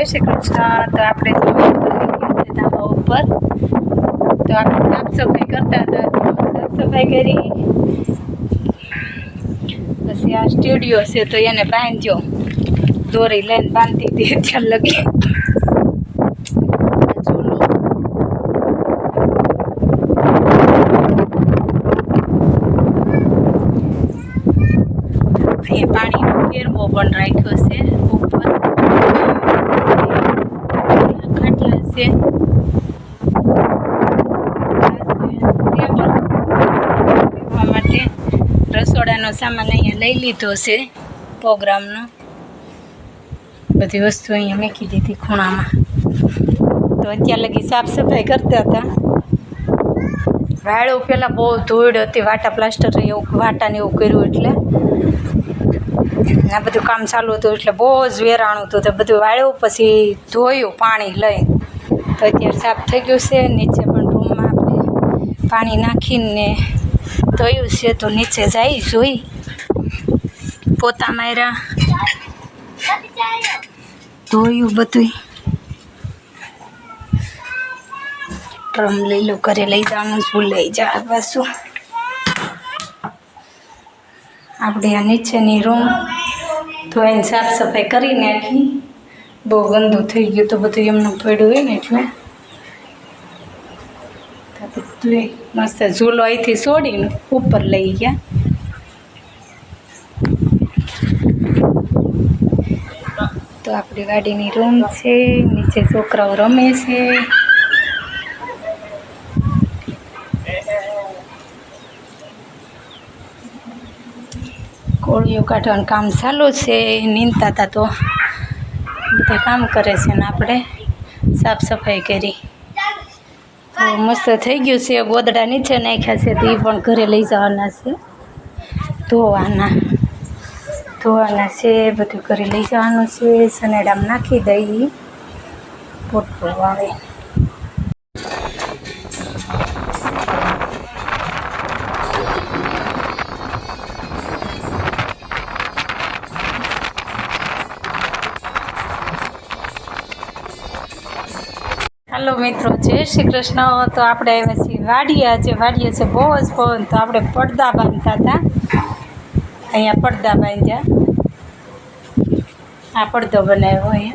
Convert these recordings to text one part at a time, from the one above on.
જય શ્રી કૃષ્ણ. તો આપણે ધાબા ઉપર. તો આપણે સાફ સફાઈ કરતા હતા. સાફ સફાઈ કરી. પછી આ સ્ટુડિયો છે તો એને બાંધ્યો. દોરી લઈને બાંધતી હતી અત્યારે લગી. પાણી ફેરવો પણ રાખ્યો છે ઉપર ખાટલા છે. રસોડાનો સામાન અહીંયા લઈ લીધો છે, પ્રોગ્રામનો. બધી વસ્તુ અહીંયા મૂકી દીધી ખૂણામાં. તો અત્યાર લગી સાફ સફાઈ કરતા હતા. વાળું પહેલાં બહુ ધૂળ હતી, વાટા પ્લાસ્ટર એવું વાટાને એવું કર્યું એટલે. આ બધું કામ ચાલુ હતું એટલે બહુ જ વેરાણું હતું. તો બધું વાળ્યું, પછી ધોયું, પાણી લઈ. તો અત્યારે સાફ થઈ ગયું છે. નીચે પણ રૂમમાં આપણે પાણી નાખીને ધોયું છે તો નીચે જઈ જોઈ. પોતા માર્યા. ધોયું બધું ડ્રમ લઈ લો, ઘરે લઈ જવાનું ભૂલાઈ જાય પાછું આપણે આ નીચેની રૂમ ધોઈને સાફ સફાઈ કરી નાખી. બહુ ગંદુ થઈ ગયું તો બધું એમનું પડ્યું હોય ને એટલે બધું મસ્ત ઝૂલો અહીંથી છોડીને ઉપર લઈ ગયા. તો આપણી ગાડીની રૂમ છે, નીચે છોકરાઓ રમે છે. કોળીઓ કાઢવાનું કામ ચાલુ છે, નીંદતા હતા તો. બધા કામ કરે છે ને આપણે સાફ સફાઈ કરી. તો મસ્ત થઈ ગયું છે, ગોદડા નીચે નાખ્યા છે, તો એ પણ ઘરે લઈ જવાના છે. ધોવાના ધોવાના છે, બધું ઘરે લઈ જવાનું છે સનેડામાં નાખી દઈ, પોટલું આવે હાલો મિત્રો, જય શ્રી કૃષ્ણ. તો આપણે આવ્યા છીએ વાડિયા. જે વાડીએ છે બહુ જ પવન તો આપણે પડદા બાંધતા હતા. અહીંયા પડદા બાંધ્યા. આ પડદો બનાવ્યો અહીંયા.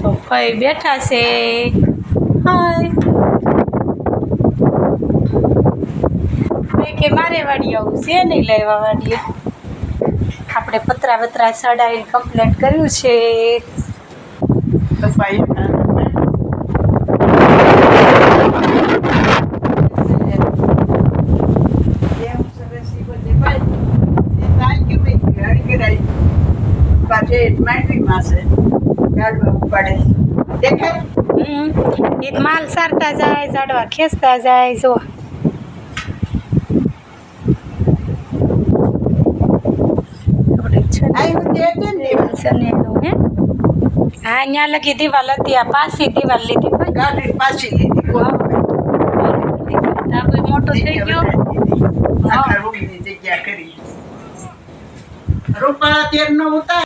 તો ફઈ બેઠા છે. હાય. કે મારે વાડી આવું છે નહીં લેવા વાડીએ આપણે પતરા બતરા ચડાવી કમ્પ્લેટ કર્યું છે. માલ સારતા જાય ઝાડવા ખેંચતા જાય જો આપણે છ- સનેડું હે હા લગી દિવાલ હતી આ પાછી દિવાલ લીધી ભાઈ આ કોઈ મોટો થઈ ગયો રૂપાળા તેર નો ઉતાર.